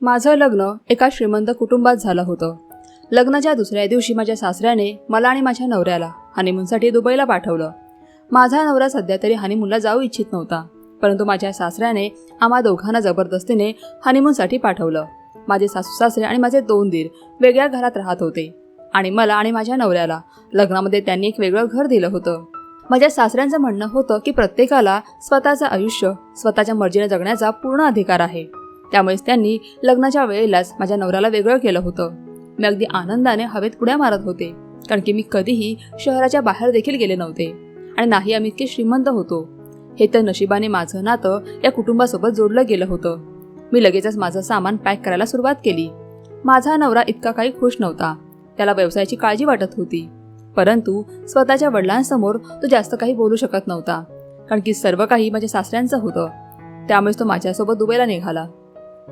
माझं लग्न एका श्रीमंत कुटुंबात झालं होतं. लग्नाच्या दुसऱ्या दिवशी माझ्या सासऱ्याने मला आणि माझ्या नवऱ्याला हनीमूनसाठी दुबईला पाठवलं. माझा नवरा सध्या तरी हनीमूनला जाऊ इच्छित नव्हता परंतु माझ्या सासऱ्याने आम्हा दोघांना जबरदस्तीने हनीमूनसाठी पाठवलं. माझे सासू सासरे आणि माझे दोन दीर वेगळ्या घरात राहत होते आणि मला आणि माझ्या नवऱ्याला लग्नामध्ये त्यांनी एक वेगळं घर दिलं होतं. माझ्या सासऱ्यांचं म्हणणं होतं की प्रत्येकाला स्वतःचं आयुष्य स्वतःच्या मर्जीने जगण्याचा पूर्ण अधिकार आहे. त्यामुळेच त्यांनी लग्नाच्या वेळेलाच माझ्या नवऱ्याला वेगळं केलं होतं. मी अगदी आनंदाने हवेत उड्या मारत होते कारण की मी कधीही शहराच्या बाहेर देखील गेले नव्हते. आणि नाही आम्ही इतके श्रीमंत होतो. हे तर नशिबाने माझं नातं या कुटुंबासोबत जोडलं गेलं होतं. मी लगेचच माझं सामान पॅक करायला सुरुवात केली. माझा नवरा इतका काही खुश नव्हता. त्याला व्यवसायाची काळजी वाटत होती. परंतु स्वतःच्या वडिलांसमोर तो जास्त काही बोलू शकत नव्हता कारण की सर्व काही माझ्या सासऱ्यांचं होतं. त्यामुळेच तो माझ्यासोबत दुबईला निघाला.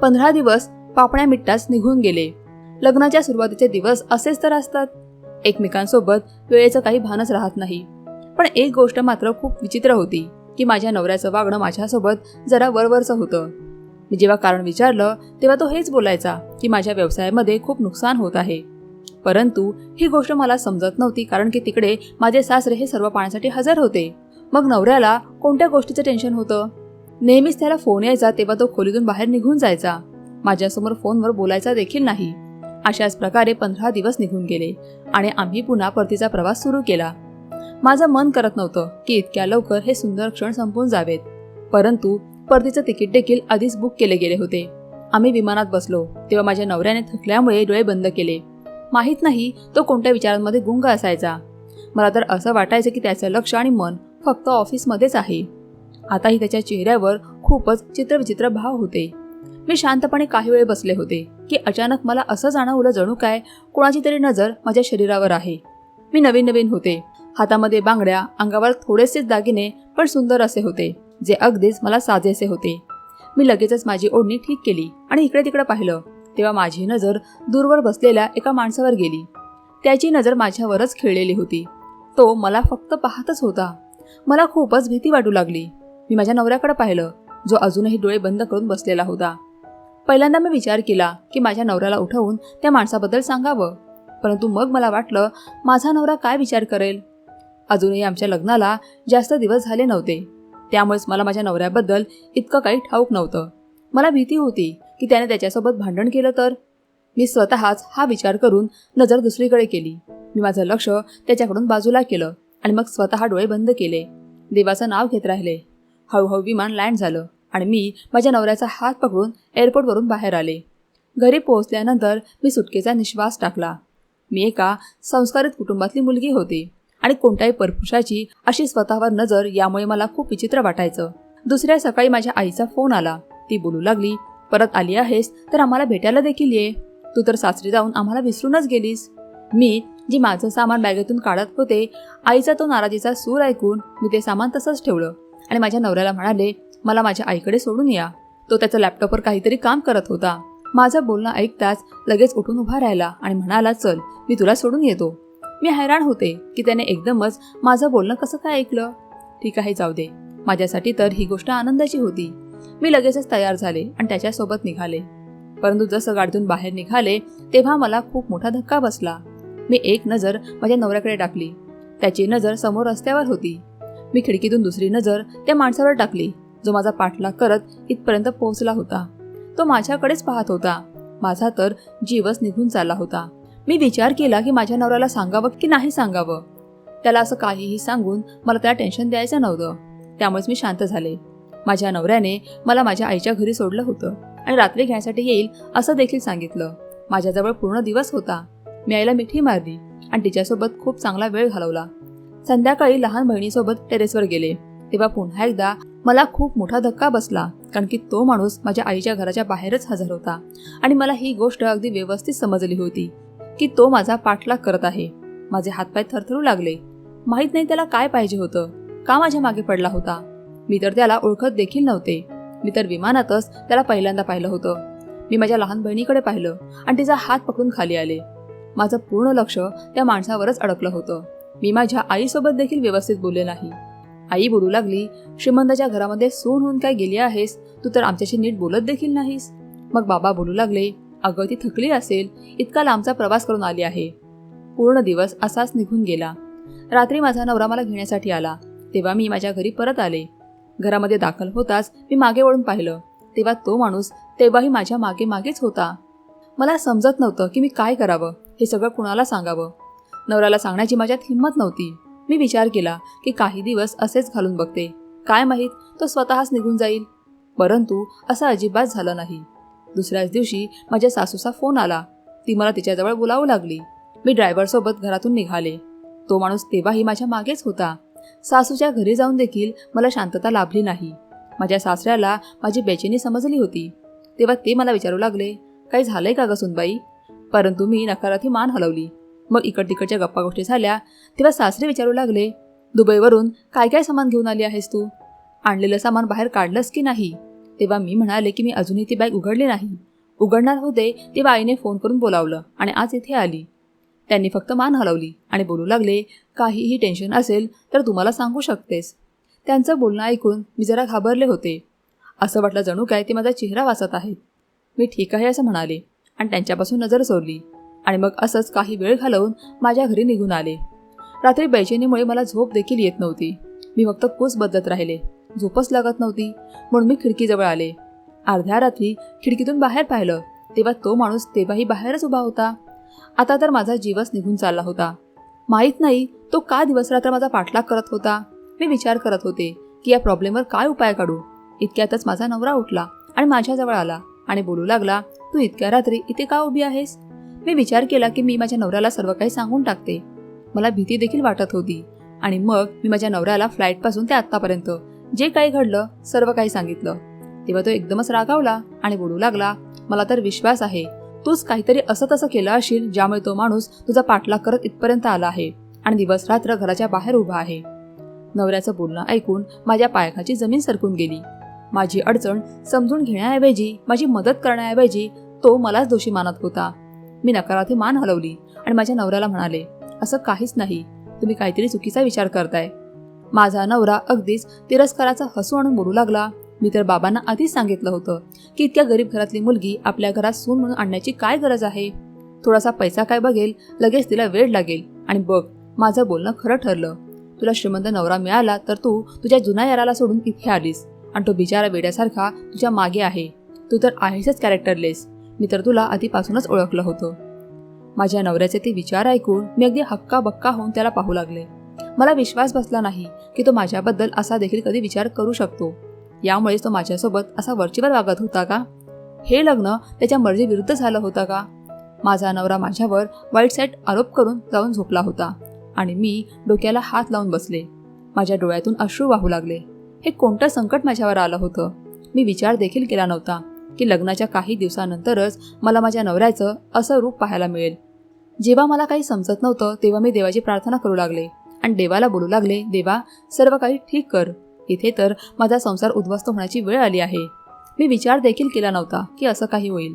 पंधरा दिवस पापण्या मिट्टाच निघून गेले. लग्नाच्या सुरुवातीचे दिवस असेच तर असतात. एकमेकांसोबत वेळेचं काही भानच राहत नाही. पण एक गोष्ट मात्र खूप विचित्र होती की माझ्या नवऱ्याचं वागणं माझ्यासोबत जरा वरवरचं होतं. मी जेव्हा कारण विचारलं तेव्हा तो हेच बोलायचा की माझ्या व्यवसायामध्ये खूप नुकसान होत आहे. परंतु ही गोष्ट मला समजत नव्हती कारण की तिकडे माझे सासरे हे सर्व पाण्यासाठी हजर होते. मग नवऱ्याला कोणत्या गोष्टीचं टेन्शन होतं? नेहमीच त्याला फोन यायचा तेव्हा तो खोलीतून बाहेर निघून जायचा. माझ्यासमोर फोनवर बोलायचा देखील नाही. अशाच प्रकारे पंधरा दिवस निघून गेले आणि आम्ही पुन्हा परतीचा प्रवास सुरू केला. माझं मन करत नव्हतं की इतक्या लवकर हे सुंदर क्षण संपून जावेत. परंतु परतीचं तिकीट देखील आधीच बुक केले गेले होते. आम्ही विमानात बसलो तेव्हा माझ्या नवऱ्याने थकल्यामुळे डोळे बंद केले. माहीत नाही तो कोणत्या विचारांमध्ये गुंग असायचा. मला तर असं वाटायचं की त्याचं लक्ष आणि मन फक्त ऑफिसमध्येच आहे. आताही त्याच्या चेहऱ्यावर खूपच चित्रविचित्र भाव होते. मी शांतपणे काही वेळ बसले होते की अचानक मला असं जाणवलं जणू काय कोणाची तरी नजर माझ्या शरीरावर आहे. मी नवीन नवीन होते. हातामध्ये बांगड्या अंगावर थोडेसेच दागिने पण सुंदर असे होते जे अगदीच मला साजेसे होते. मी लगेचच माझी ओढणी ठीक केली आणि इकडे तिकडे पाहिलं तेव्हा माझी नजर दूरवर बसलेल्या एका माणसावर गेली. त्याची नजर माझ्यावरच खेळलेली होती. तो मला फक्त पाहतच होता. मला खूपच भीती वाटू लागली. मी माझ्या नवऱ्याकडे पाहिलं जो अजूनही डोळे बंद करून बसलेला होता. पहिल्यांदा मी विचार केला की माझ्या नवऱ्याला उठवून त्या माणसाबद्दल सांगावं. परंतु मग मला वाटलं माझा नवरा काय विचार करेल? अजूनही आमच्या लग्नाला जास्त दिवस झाले नव्हते. त्यामुळेच मला माझ्या नवऱ्याबद्दल इतकं काही ठाऊक नव्हतं. मला भीती होती की त्याने त्याच्यासोबत भांडण केलं तर? मी स्वतःच हा विचार करून नजर दुसरीकडे केली. मी माझं लक्ष त्याच्याकडून बाजूला केलं आणि मग स्वतः डोळे बंद केले. देवाचं नाव घेत राहिले. हळूहळू विमान लँड झालं आणि मी माझ्या नवऱ्याचा हात पकडून एअरपोर्टवरून बाहेर आले. घरी पोहोचल्यानंतर मी सुटकेचा निश्वास टाकला. मी एका संस्कारित कुटुंबातली मुलगी होती आणि कोणत्याही परपुषाची अशी स्वतःवर नजर यामुळे मला खूप विचित्र वाटायचं. दुसऱ्या सकाळी माझ्या आईचा फोन आला. ती बोलू लागली परत आली आहेस तर आम्हाला भेटायला देखील ये. तू तर सासरी जाऊन आम्हाला विसरूनच गेलीस. मी जी माझं सामान बॅगेतून काढत होते आईचा तो नाराजीचा सूर ऐकून मी ते सामान तसंच ठेवलं. आणि माझ्या नवऱ्याला म्हणाले मला माझ्या आईकडे सोडून या. तो त्याच्या लॅपटॉपवर काहीतरी काम करत होता. माझं बोलणं ऐकताच लगेच उठून उभा राहिला आणि म्हणाला चल मी तुला सोडून येतो. मी हैराण होते की त्याने एकदमच माझं बोलणं कसं काय ऐकलं. ठीक आहे जाऊ दे. माझ्यासाठी तर ही गोष्ट आनंदाची होती. मी लगेचच तयार झाले आणि त्याच्यासोबत निघाले. परंतु जसं गाडीतून बाहेर निघाले तेव्हा मला खूप मोठा धक्का बसला. मी एक नजर माझ्या नवऱ्याकडे टाकली. त्याची नजर समोर रस्त्यावर होती. मी खिडकीतून दुसरी नजर त्या माणसावर टाकली. जो माझा पाठलाग करत इथपर्यंत पोहोचला होता. तो माझ्याकडेच पाहत होता. माझा तर जीवच निघून चालला होता. मी विचार केला की माझ्या नवऱ्याला सांगावं की नाही सांगावं? त्याला असं काहीही सांगून मला त्याला टेन्शन द्यायचं नव्हतं. त्यामुळेच मी शांत झाले. माझ्या नवऱ्याने मला माझ्या आईच्या घरी सोडलं होतं आणि रात्री घ्यायसाठी येईल असं देखील सांगितलं. माझ्याजवळ पूर्ण दिवस होता. मी आईला मिठी मारली आणि तिच्यासोबत खूप चांगला वेळ घालवला. संध्याकाळी लहान बहिणीसोबत टेरेसवर गेले. तेव्हा पुन्हा एकदा मला खूप मोठा धक्का बसला कारण की तो माणूस माझ्या आईच्या घराच्या बाहेरच हजर होता आणि मला ही गोष्ट अगदी व्यवस्थित समजली होती की तो माझा पाठलाग करत आहे. माझे हातपाय थरथरू लागले. माहीत नाही त्याला काय पाहिजे होतं का माझ्या मागे पडला होता. मी तर त्याला ओळखत देखील नव्हते. मी तर विमानातच त्याला पहिल्यांदा पाहिलं होतं. मी माझ्या लहान बहिणीकडे पाहिलं आणि तिचा हात पकडून खाली आले. माझं पूर्ण लक्ष त्या माणसावरच अडकलं होतं. मी माझ्या आईसोबत देखील व्यवस्थित बोलले नाही. आई बोलू लागली श्रीमंताच्या घरामध्ये सून होऊन काय गेली आहेस? तू तर आमच्याशी नीट बोलत देखील नाहीस. मग बाबा बोलू लागले अगं ती थकली असेल. इतका लांबचा प्रवास करून आली आहे. पूर्ण दिवस असाच निघून गेला. रात्री माझा नवरा मला घेण्यासाठी आला. तेव्हा मी माझ्या घरी परत आले. घरामध्ये दाखल होताच मी मागे वळून पाहिलं. तेव्हा तो माणूस तेव्हाही माझ्या मागे मागेच होता. मला समजत नव्हतं की मी काय करावं हे सगळं कुणाला सांगावं. नवऱ्याला सांगण्याची माझ्यात हिंमत नव्हती. मी विचार केला की काही दिवस असेच घालून बघते. काय माहीत तो स्वतःच निघून जाईल. परंतु असं अजिबात झालं नाही. दुसऱ्याच दिवशी माझ्या सासूचा फोन आला. ती मला तिच्याजवळ बोलावू लागली. मी ड्रायव्हरसोबत घरातून निघाले. तो माणूस तेव्हाही माझ्या मागेच होता. सासूच्या घरी जाऊन देखील मला शांतता लाभली नाही. माझ्या सासऱ्याला माझी बेचैनी समजली होती. तेव्हा ते मला विचारू लागले काही झालंय का गं सुनबाई? परंतु मी नकारार्थी मान हलवली. मग इकड तिकडच्या गप्पा गोष्टी झाल्या. तेव्हा सासरे विचारू लागले दुबईवरून काय काय सामान घेऊन आली आहेस तू? आणलेलं सामान बाहेर काढलंस की नाही? तेव्हा मी म्हणाले की मी अजूनही ती बॅग उघडली नाही. उघडणार होते. तेव्हा आईने फोन करून बोलावलं आणि आज इथे आली. त्यांनी फक्त मान हलवली आणि बोलू लागले काहीही टेन्शन असेल तर तुम्हाला सांगू शकतेस. त्यांचं बोलणं ऐकून मी जरा घाबरले होते. असं वाटलं जणू काय ते माझा चेहरा वाचत आहेत. मी ठीक आहे असं म्हणाले आणि त्यांच्यापासून नजर सोडली. आणि मग असंच काही वेळ घालवून माझ्या घरी निघून आले. रात्री बैचेनीमुळे मला झोप देखील येत नव्हती. मी फक्त कूस बदलत राहिले. झोपच लागत नव्हती. म्हणून मी खिडकीजवळ आले. अर्ध्या रात्री खिडकीतून बाहेर पाहिलं. तेव्हा तो माणूस तेव्हाही बाहेरच उभा होता. आता तर माझा जीवच निघून चालला होता. माहीत नाही तो का दिवस रात्र माझा पाठलाग करत होता. मी विचार करत होते की या प्रॉब्लेमवर काय उपाय काढू? इतक्यातच माझा नवरा उठला आणि माझ्याजवळ आला आणि बोलू लागला तू इतक्या रात्री इथे का उभी आहेस? मी विचार केला की मी माझ्या नवऱ्याला सर्व काही सांगून टाकते. मला भीती देखील वाटत होती. आणि मग मी माझ्या नवऱ्याला फ्लाईटपासून ते आत्तापर्यंत जे काही घडलं सर्व काही सांगितलं. तेव्हा तो एकदमच रागावला आणि बोलू लागला मला तर विश्वास आहे. तूच काहीतरी असं तसं केलं असेल ज्यामुळे तो माणूस तुझा पाठलाग करत इथपर्यंत आला आहे आणि दिवस रात्र घराच्या बाहेर उभा आहे. नवऱ्याचं बोलणं ऐकून माझ्या पायखाची जमीन सरकून गेली. माझी अडचण समजून घेण्याऐवजी माझी मदत करण्याऐवजी तो मलाच दोषी मानत होता. मी नकारार्थी मान हलवली आणि माझ्या नवऱ्याला म्हणाले असं काहीच नाही. तुम्ही काहीतरी चुकीचा विचार करताय. माझा नवरा अगदीच तिरस्काराचा हसू आणून बोलू लागला. मी तर बाबांना आधीच सांगितलं होतं की इतक्या गरीब घरातली मुलगी आपल्या घरात सून म्हणून आणण्याची काय गरज आहे? थोडासा पैसा काय बघेल लगेच तिला वेळ लागेल. आणि बघ माझं बोलणं खरं ठरलं. तुला श्रीमंत नवरा मिळाला तर तू तुझ्या जुन्या याराला सोडून इथे आलीस. आणि तो बिचारा वेड्यासारखा तुझ्या मागे आहे. तू तर आहेसच कॅरेक्टरलेस मी तर तुला आधीपासूनच ओळखलं होतं. माझ्या नवऱ्याचे ते विचार ऐकून मी अगदी हक्का बक्का होऊन त्याला पाहू लागले. मला विश्वास बसला नाही की तो माझ्याबद्दल असा देखील कधी विचार करू शकतो. यामुळेच तो माझ्यासोबत असा वरचीवर वागत होता का? हे लग्न त्याच्या मर्जीविरुद्ध झालं होतं का? माझा नवरा माझ्यावर वाईट साईट आरोप करून जाऊन झोपला होता आणि मी डोक्याला हात लावून बसले. माझ्या डोळ्यातून अश्रू वाहू लागले. हे कोणतं संकट माझ्यावर आलं होतं? मी विचार देखील केला नव्हता. की लग्नाच्या काही दिवसानंतरच मला माझ्या नवऱ्याचं असं रूप पाहायला मिळेल. जेव्हा मला काही समजत नव्हतं तेव्हा मी देवाची प्रार्थना करू लागले. आणि देवाला बोलू लागले देवा सर्व काही ठीक कर. इथे तर माझा संसार उद्ध्वस्त होण्याची वेळ आली आहे. मी विचार देखील केला नव्हता की असं काही होईल.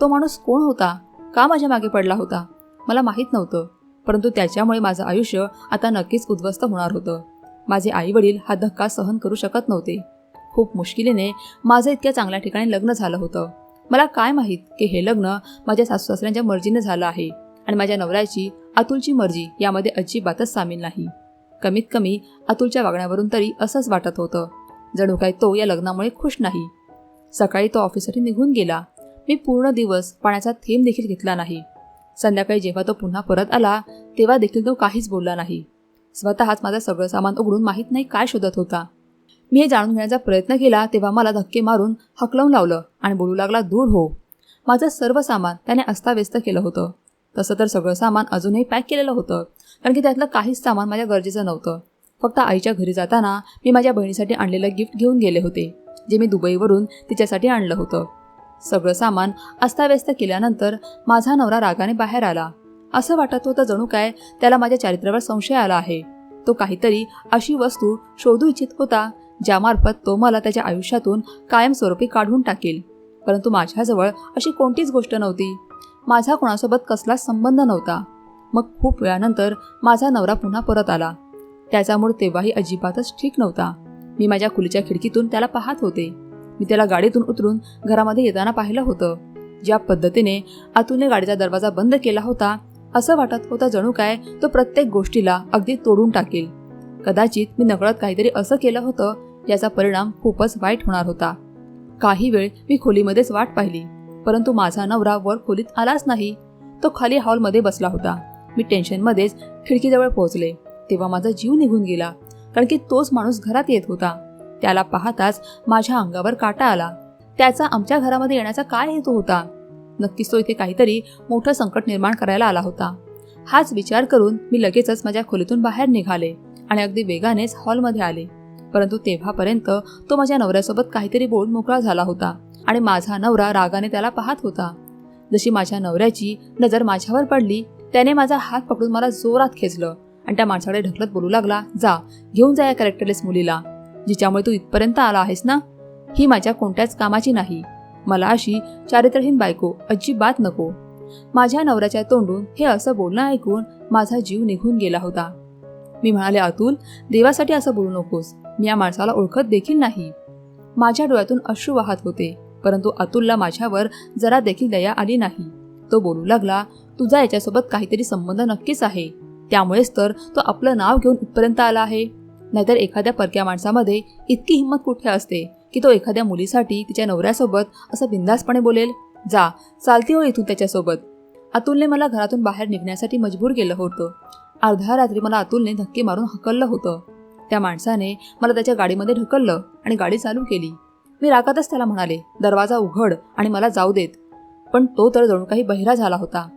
तो माणूस कोण होता? का माझ्या मागे पडला होता? मला माहीत नव्हतं. परंतु त्याच्यामुळे माझं आयुष्य आता नक्कीच उद्ध्वस्त होणार होतं. माझे आई वडील हा धक्का सहन करू शकत नव्हते. खूप मुश्किलीने माझं इतक्या चांगल्या ठिकाणी लग्न झालं होतं. मला काय माहीत की हे लग्न माझ्या सासू सासऱ्यांच्या मर्जीने झालं आहे आणि माझ्या नवऱ्याची अतुलची मर्जी यामध्ये अजिबातच सामील नाही. कमीत कमी अतुलच्या वागण्यावरून तरी असंच वाटत होतं. जणू काय तो या लग्नामुळे खुश नाही. सकाळी तो ऑफिससाठी निघून गेला. मी पूर्ण दिवस पाण्याचा थेंब देखील घेतला नाही. संध्याकाळी जेव्हा तो पुन्हा परत आला तेव्हा देखील तो काहीच बोलला नाही. स्वतःच माझं सगळं सामान उघडून माहीत नाही काय शोधत होता. मी हे जाणून घेण्याचा प्रयत्न केला तेव्हा मला धक्के मारून हकलवून लावलं आणि बोलू लागला दूर हो. माझं सर्व सामान त्याने अस्ताव्यस्त केलं होतं. तसं तर सगळं सामान अजूनही पॅक केलेलं होतं कारण की त्यातलं काहीच सामान माझ्या गरजेचं नव्हतं. फक्त आईच्या घरी जाताना मी माझ्या बहिणीसाठी आणलेलं गिफ्ट घेऊन गेले होते जे मी दुबईवरून तिच्यासाठी आणलं होतं. सगळं सामान अस्ताव्यस्त केल्यानंतर माझा नवरा रागाने बाहेर आला. असं वाटत होतं जणू काय त्याला माझ्या चारित्र्यावर संशय आला आहे. तो काहीतरी अशी वस्तू शोधू इच्छित होता ज्यामार्फत तो मला त्याच्या आयुष्यातून कायमस्वरूपी काढून टाकेल. परंतु माझ्याजवळ अशी कोणतीच गोष्ट नव्हती. माझा कोणासोबत कसलाच संबंध नव्हता. मग खूप वेळानंतर माझा नवरा पुन्हा परत आला. त्याचा मूड तेव्हाही अजिबातच ठीक नव्हता. मी माझ्या खुलीच्या खिडकीतून त्याला पाहत होते. मी त्याला गाडीतून उतरून घरामध्ये येताना पाहिलं होतं. ज्या पद्धतीने अतुलने गाडीचा दरवाजा बंद केला होता असं वाटत होतं जणू काय तो प्रत्येक गोष्टीला अगदी तोडून टाकेल. कदाचित मी नकळत काहीतरी असं केलं होतं याचा परिणाम खूपच वाईट होणार होता. काही वेळ मी खोलीमध्येच वाट पाहिली परंतु माझा नवरा वर खोलीत आलाच नाही. तो खाली हॉलमध्ये बसला होता. मी टेन्शनमध्येच खिडकीजवळ पोहोचले. तेव्हा माझा जीव निघून गेला कारण की तोच माणूस घरात येत होता. त्याला पाहताच माझ्या अंगावर काटा आला. त्याचा आमच्या घरामध्ये येण्याचा काय हेतू होता? नक्कीच तो इथे काहीतरी मोठं संकट निर्माण करायला आला होता. हाच विचार करून मी लगेचच माझ्या खोलीतून बाहेर निघाले आणि अगदी वेगानेच हॉलमध्ये आले. परंतु तेव्हापर्यंत तो माझ्या नवऱ्यासोबत काहीतरी बोलून मोकळा झाला होता आणि माझा नवरा रागाने त्याला पाहत होता. जशी माझ्या नवऱ्याची नजर माझ्यावर पडली त्याने माझा हात पकडून मला जोरात खेचलं आणि त्या माणसाकडे ढकलत बोलू लागला जा घेऊन जा या कॅरेक्टरलेस मुलीला जिच्यामुळे तू इथपर्यंत आला आहेस ना? ही माझ्या कोणत्याच कामाची नाही. मला अशी चारित्रहीन बायको अजिबात नको. माझ्या नवऱ्याच्या तोंडून हे असं बोलणं ऐकून माझा जीव निघून गेला होता. मी म्हणाले अतुल देवासाठी असं बोलू नकोस. मी या माणसाला ओळखत देखील नाही. माझ्या डोळ्यातून अश्रू वाहत होते परंतु अतुलला माझ्यावर जरा देखील दया आली नाही. तो बोलू लागला तुझा याच्यासोबत काहीतरी संबंध नक्कीच आहे. त्यामुळेच तर तो आपलं नाव घेऊन इथपर्यंत आला आहे. नाहीतर एखाद्या परक्या माणसामध्ये इतकी हिंमत कुठे असते की तो एखाद्या मुलीसाठी तिच्या नवऱ्यासोबत असं बिंदासपणे बोलेल जा चालती हो इथून त्याच्यासोबत. अतुलने मला घरातून बाहेर निघण्यासाठी मजबूर केलं होतं. अर्ध्या रात्री मला अतुलने धक्के मारून हकललं होतं. त्या माणसाने मला त्याच्या गाडीमध्ये ढकललं आणि गाडी चालू केली. मी रागातच त्याला म्हणाले दरवाजा उघड आणि मला जाऊ देत. पण तो तर जणू काही बहिरा झाला होता.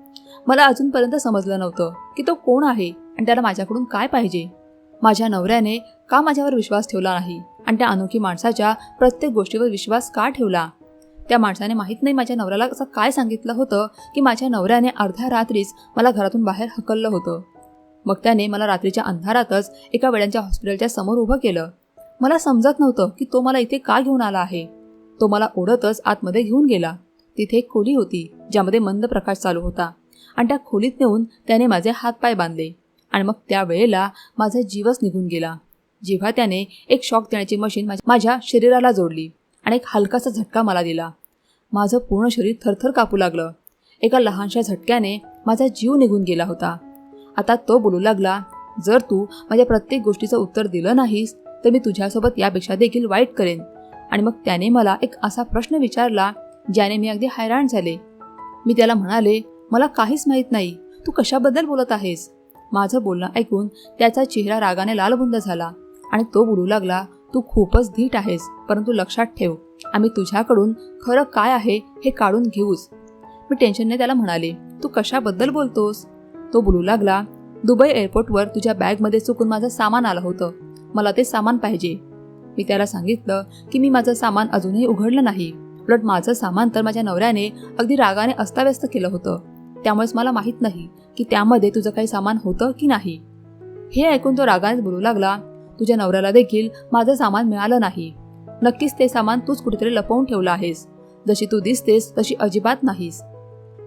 मला अजूनपर्यंत समजलं नव्हतं की तो कोण आहे आणि त्याला माझ्याकडून काय पाहिजे. माझ्या नवऱ्याने का माझ्यावर विश्वास ठेवला नाही आणि त्या अनोखी माणसाच्या प्रत्येक गोष्टीवर विश्वास का ठेवला? त्या माणसाने माहीत नाही माझ्या नवऱ्याला असं काय सांगितलं होतं की माझ्या नवऱ्याने अर्ध्या रात्रीच मला घरातून बाहेर हकललं होतं. मग त्याने मला रात्रीच्या अंधारातच एका वेळांच्या हॉस्पिटलच्या समोर उभं केलं. मला समजत नव्हतं की तो मला इथे का घेऊन आला आहे. तो मला ओढतच आतमध्ये घेऊन गेला. तिथे एक खोली होती ज्यामध्ये मंद प्रकाश चालू होता. आणि त्या खोलीत नेऊन त्याने माझे हातपाय बांधले. आणि मग त्या वेळेला माझा जीवच निघून गेला. जेव्हा त्याने एक शॉक देण्याची मशीन माझ्या- माझ्या शरीराला जोडली आणि एक हलकासा झटका मला दिला. माझं पूर्ण शरीर थरथर कापू लागलं. एका लहानशा झटक्याने माझा जीव निघून गेला होता. आता तो बोलू लागला जर तू माझ्या प्रत्येक गोष्टीचं उत्तर दिलं नाहीस तर मी तुझ्यासोबत यापेक्षा देखील वाईट करेन. आणि मग त्याने मला एक असा प्रश्न विचारला ज्याने मी अगदी हैराण झाले. मी त्याला म्हणाले मला काहीच माहीत नाही तू कशाबद्दल बोलत आहेस? माझं बोलणं ऐकून त्याचा चेहरा रागाने लालबुंद झाला आणि तो बोलू लागला तू खूपच धीट आहेस परंतु लक्षात ठेव आम्ही तुझ्याकडून खरं काय आहे हे काढून घेऊच. मी टेन्शनने त्याला म्हणाले तू कशाबद्दल बोलतोस? तो बोलू लागला दुबई एअरपोर्टवर तुझ्या बॅगमध्ये चुकून माझं सामान आलं होतं. मला ते सामान पाहिजे. मी त्याला सांगितलं की मी माझं सामान अजूनही उघडलं नाही. उलट माझं सामान तर माझ्या नवऱ्याने अगदी रागाने अस्ताव्यस्त केलं होतं. त्यामुळेच मला माहीत नाही की त्यामध्ये तुझं काही सामान होतं की नाही. हे ऐकून तो रागानेच बोलू लागला तुझ्या नवऱ्याला देखील माझं सामान मिळालं नाही. नक्कीच ते सामान तूच कुठेतरी लपवून ठेवलं आहेस. जशी तू दिसतेस तशी अजिबात नाहीस.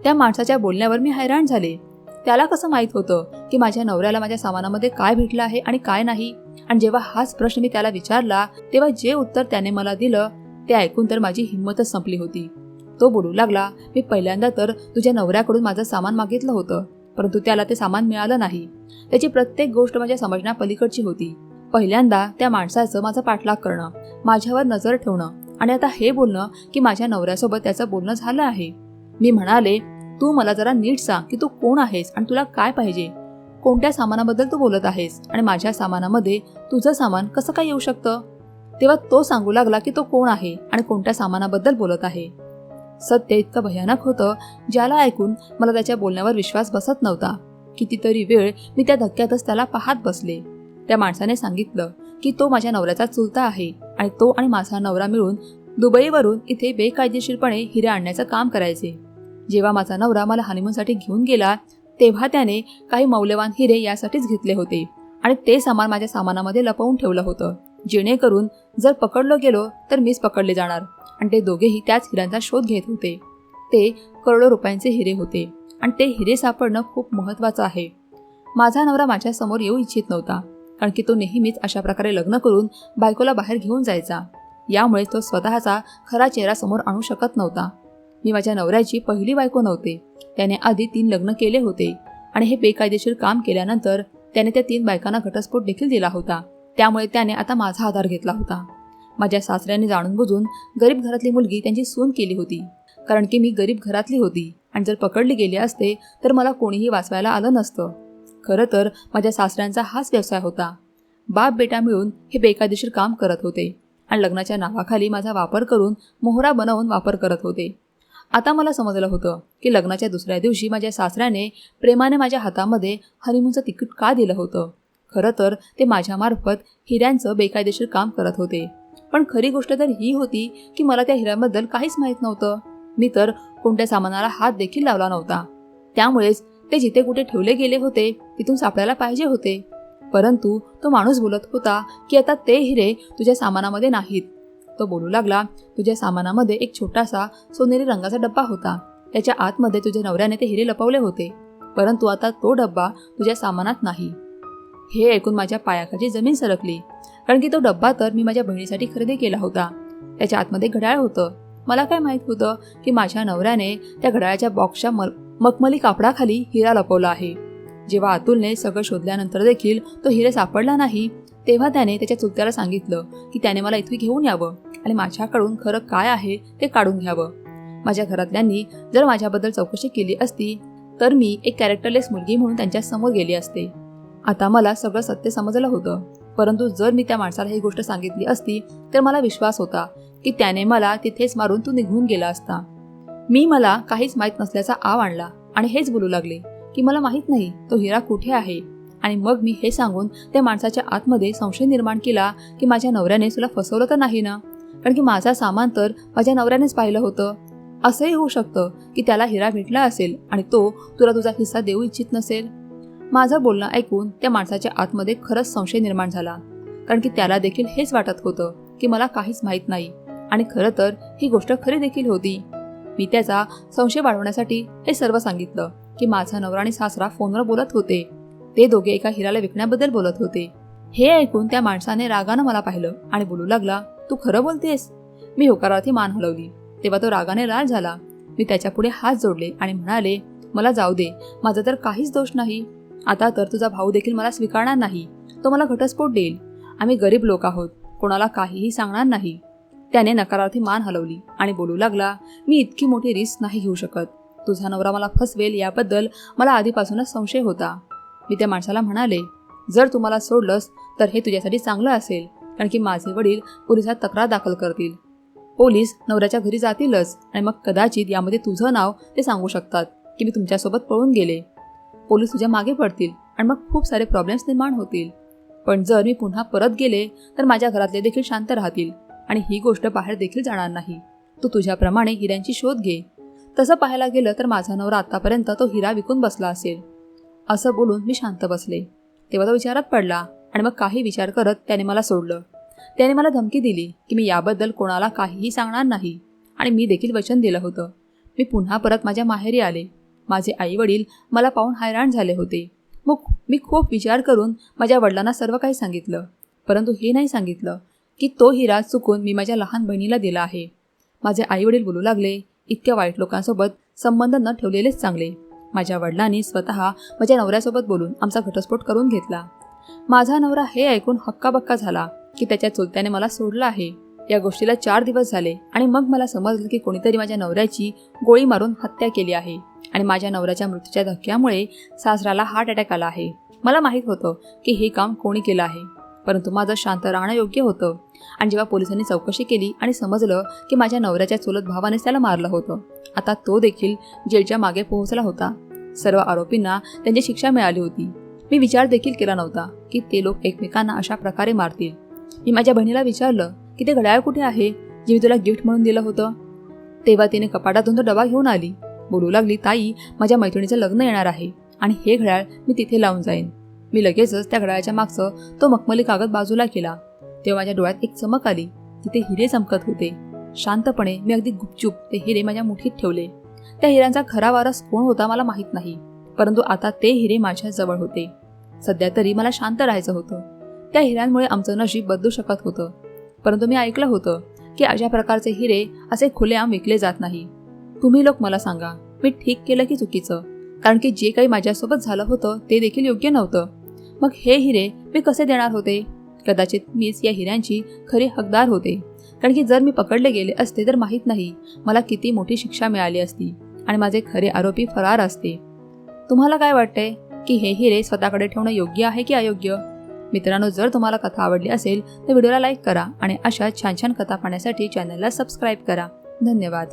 त्या माणसाच्या बोलण्यावर मी हैराण झाले. त्याला कसं माहीत होतं की माझ्या नवऱ्याला माझ्या सामानामध्ये काय भेटलं आहे आणि काय नाही? आणि जेव्हा हाच प्रश्न मी त्याला विचारला तेव्हा जे उत्तर त्याने मला दिलं ते ऐकून तर माझी हिंमतच संपली होती. तो बोलू लागला मी पहिल्यांदा तर तुझ्या नवऱ्याकडून माझं सामान मागितलं होतं परंतु त्याला ते सामान मिळालं नाही. त्याची प्रत्येक गोष्ट माझ्या समजण्यापलीकडची होती. पहिल्यांदा त्या माणसाचं माझा पाठलाग करणं माझ्यावर नजर ठेवणं आणि आता हे बोलणं की माझ्या नवऱ्यासोबत त्याचं बोलणं झालं आहे. मी म्हणाले तू मला जरा नीट सांग की तू कोण आहेस आणि तुला काय पाहिजे. कोणत्या सामानाबद्दल तू बोलत आहेस आणि माझ्या सामानामध्ये तुझं सामान कसं काय येऊ शकतं? तेव्हा तो सांगू लागला की तो कोण आहे आणि कोणत्या सामानाबद्दल बोलत आहे. सत्य इतकं भयानक होतं ज्याला ऐकून मला त्याच्या बोलण्यावर विश्वास बसत नव्हता. कितीतरी वेळ मी त्या धक्क्यातच त्याला पाहत बसले. त्या माणसाने सांगितलं की तो माझ्या नवऱ्याचा चुलता आहे आणि तो आणि माझा नवरा मिळून दुबईवरून इथे बेकायदेशीरपणे हिरे आणण्याचं काम करायचे. जेव्हा माझा नवरा मला हनीमूनसाठी घेऊन गेला तेव्हा त्याने काही मौल्यवान हिरे यासाठीच घेतले होते आणि ते सामान माझ्या सामानामध्ये लपवून ठेवलं होतं. जेणेकरून जर पकडलं गेलो तर मीच पकडले जाणार. आणि ते दोघेही त्याच हिऱ्यांचा शोध घेत होते. ते करोडो रुपयांचे हिरे होते आणि ते हिरे सापडणं खूप महत्त्वाचं आहे. माझा नवरा माझ्यासमोर येऊ इच्छित नव्हता कारण की तो नेहमीच अशा प्रकारे लग्न करून बायकोला बाहेर घेऊन जायचा. यामुळे तो स्वतःचा खरा चेहरा समोर आणू शकत नव्हता. मी माझ्या नवऱ्याची पहिली बायको नव्हते. त्याने आधी तीन लग्न केले होते आणि हे बेकायदेशीर काम केल्यानंतर त्याने त्या तीन बायकांना घटस्फोट देखील दिला होता. त्यामुळे त्याने आता माझा आधार घेतला होता. माझ्या सासऱ्याने जाणून बुजून गरीब घरातली मुलगी त्यांची सून केली होती. कारण की मी गरीब घरातली होती आणि जर पकडली गेली असते तर मला कोणीही वाचवायला आलं नसतं. खरं तर माझ्या सासऱ्यांचा हाच व्यवसाय होता. बाप बेटा मिळून हे बेकायदेशीर काम करत होते आणि लग्नाच्या नावाखाली माझा वापर करून मोहरा बनवून वापर करत होते. आता मला समजलं होतं की लग्नाच्या दुसऱ्या दिवशी माझ्या सासऱ्याने प्रेमाने माझ्या हातामध्ये हनीमूनचं तिकीट का दिलं होतं? खरं तर ते माझ्यामार्फत हिऱ्यांचं बेकायदेशीर काम करत होते. पण खरी गोष्ट तर ही होती की मला त्या हिऱ्यांबद्दल काहीच माहीत नव्हतं. मी तर कोणत्या सामानाला हात देखील लावला नव्हता. त्यामुळेच ते जिथे कुठे ठेवले गेले होते तिथून सापडायला पाहिजे होते. परंतु तो माणूस बोलत होता की आता ते हिरे तुझ्या सामानामध्ये नाहीत. तो बोलू लागला तुझ्या सामानामध्ये एक छोटासा सोनेरी रंगाचा डब्बा होता. त्याच्या आतमध्ये तुझ्या नवऱ्याने ते हिरे लपवले होते. परंतु आता तो डब्बा तुझ्या सामानात नाही. हे ऐकून माझ्या पायाखाली जमीन सरकली. कारण की तो डब्बा तर मी माझ्या बहिणीसाठी खरेदी केला होता. त्याच्या आतमध्ये घड्याळ होतं. मला काय माहीत होतं की माझ्या नवऱ्याने त्या घड्याळाच्या बॉक्सच्या मल मखमली कापडाखाली हिरा लपवला आहे. जेव्हा अतुलने सगळं शोधल्यानंतर देखील तो हिरे सापडला नाही तेव्हा त्याने त्याच्या चुलत्याला सांगितलं की त्याने मला इथे घेऊन यावं आणि माझ्याकडून खरं काय आहे ते काढून घ्यावं. माझ्या घरातल्यांनी जर माझ्याबद्दल चौकशी केली असती तर मी एक कॅरेक्टरलेस मुलगी म्हणून त्यांच्यासमोर गेली असते. आता मला सगळं सत्य समजलं होतं. परंतु जर मी त्या माणसाला ही गोष्ट सांगितली असती तर मला विश्वास होता की त्याने मला तिथेच मारून तू निघून गेला असता. मी मला काहीच माहीत नसल्याचा आव आणला आणि हेच बोलू लागले की मला माहीत नाही तो हिरा कुठे आहे. आणि मग मी हे सांगून त्या माणसाच्या आतमध्ये संशय निर्माण केला की माझ्या नवऱ्याने तुला फसवलं तर नाही ना? कारण की माझा सामान तर माझ्या नवऱ्यानेच पाहिलं होतं. असंही होऊ शकतं की त्याला हिरा भेटला असेल आणि तो तुला तुझा हिस्सा देऊ इच्छित नसेल. माझं बोलणं ऐकून त्या माणसाच्या आतमध्ये खरंच संशय निर्माण झाला. कारण की त्याला देखील हेच वाटत होतं की मला काहीच माहीत नाही. आणि खरं तर ही गोष्ट खरी देखील होती. मी त्याचा संशय वाढवण्यासाठी हे सर्व सांगितलं की माझा नवरा आणि सासरा फोनवर बोलत होते. ते दोघे एका हिराला विकण्याबद्दल बोलत होते. हे ऐकून त्या माणसाने रागानं मला पाहिलं आणि बोलू लागला तू खरं बोलतेस? मी होकारार्थी मान हलवली. तेव्हा तो रागाने लाल झाला. मी त्याच्या पुढे हात जोडले आणि म्हणाले मला जाऊ दे माझा तर काहीच दोष नाही. आता तर तुझा भाऊ देखील मला स्वीकारणार नाही. तो मला घटस्फोट देईल. आम्ही गरीब लोक आहोत. कोणाला काहीही सांगणार नाही. त्याने नकारार्थी मान हलवली आणि बोलू लागला मी इतकी मोठी रिस्क नाही घेऊ शकत. तुझा नवरा मला फसवेल याबद्दल मला आधीपासूनच संशय होता. मी त्या माणसाला म्हणाले जर तुम्हाला सोडलंस तर हे तुझ्यासाठी चांगलं असेल कारण की माझे वडील पोलिसात तक्रार दाखल करतील. पोलीस नवऱ्याच्या घरी जातीलच आणि मग कदाचित यामध्ये तुझं नाव ते सांगू शकतात की मी तुमच्यासोबत पळून गेले. पोलीस तुझ्या मागे पडतील आणि मग खूप सारे प्रॉब्लेम्स निर्माण होतील. पण जर मी पुन्हा परत गेले तर माझ्या घरातले देखील शांत राहतील आणि ही गोष्ट बाहेर देखील जाणार नाही. तू तुझ्याप्रमाणे हिऱ्यांची शोध घे. तसं पाहायला गेलं तर माझा नवरा आतापर्यंत तो हिरा विकून बसला असेल. असं बोलून मी शांत बसले. तेव्हा तो विचारात पडला आणि मग काही विचार करत त्याने मला सोडलं. त्याने मला धमकी दिली की मी याबद्दल कोणाला काहीही सांगणार नाही आणि मी देखील वचन दिलं होतं. मी पुन्हा परत माझ्या माहेरी आले. माझे आई वडील मला पाहून हैराण झाले होते. मग मी खूप विचार करून माझ्या वडिलांना सर्व काही सांगितलं. परंतु हे नाही सांगितलं की तो हिरा चुकून मी माझ्या लहान बहिणीला दिला आहे. माझे आई वडील बोलू लागले इतक्या वाईट लोकांसोबत संबंध न ठेवलेलेच चांगले. माझ्या वडिलांनी स्वतः माझ्या नवऱ्यासोबत बोलून आमचा घटस्फोट करून घेतला. माझा नवरा हे ऐकून हक्काबक्का झाला की त्याच्या चुलत्याने मला सोडलं आहे. या गोष्टीला चार दिवस झाले आणि मग मला समजलं की कोणीतरी माझ्या नवऱ्याची गोळी मारून हत्या केली आहे आणि माझ्या नवऱ्याच्या मृत्यूच्या धक्क्यामुळे सासराला हार्ट अटॅक आला आहे. मला माहीत होतं की हे काम कोणी केलं आहे परंतु माझं शांत राहणं योग्य होतं आणि जेव्हा पोलिसांनी चौकशी केली आणि समजलं की माझ्या नवऱ्याच्या चुलत भावानेच त्याला मारलं होतं आता तो देखील जेलच्या मागे पोहोचला होता सर्व आरोपींना त्यांची शिक्षा मिळाली होती. मी विचार देखील केला नव्हता की ते लोक एकमेकांना अशा प्रकारे मारतील. मी माझ्या बहिणीला विचारलं की ते घड्याळ कुठे आहे? जे मी तुला गिफ्ट म्हणून दिलं होतं. तेव्हा तिने कपाटातून तो डबा घेऊन आली. बोलू लागली ताई माझ्या मैत्रिणीचं लग्न येणार आहे आणि हे घड्याळ मी तिथे लावून जाईन. मी लगेचच त्या घड्याळाच्या मागचं तो मखमली कागद बाजूला केला. तेव्हा माझ्या डोळ्यात एक चमक आली. तिथे हिरे चमकत होते. शांतपणे मी अगदी गुपचूप ते हिरे माझ्या मुठीत ठेवले. त्या हिऱ्यांचा खरा वारस कोण होता मला माहीत नाही परंतु आता ते हिरे माझ्या जवळ होते. सध्या तरी मला शांत राहायचं होतं. त्या हिऱ्यांमुळे आमचं नशीब बदलू शकत होतं. परंतु मी ऐकलं होतं की अशा प्रकारचे हिरे असे खुलेआम विकले जात नाही. तुम्ही लोक मला सांगा मी ठीक केलं की चुकीचं? कारण की जे काही माझ्यासोबत झालं होतं ते देखील योग्य नव्हतं. मग हे हिरे मी कसे देणार होते? कदाचित मीच या हिऱ्यांची खरी हकदार होते. कारण की जर मी पकडले गेले असते तर माहीत नाही मला किती मोठी शिक्षा मिळाली असती आणि माझे खरे आरोपी फरार असते. तुम्हाला काय वाटते की हे हिरे स्वतःकडे ठेवणं योग्य आहे की अयोग्य? मित्रांनो जर तुम्हाला कथा आवडली असेल तर व्हिडिओला लाईक करा आणि अशा छान छान कथा पाहण्यासाठी चॅनलला सबस्क्राईब करा. धन्यवाद.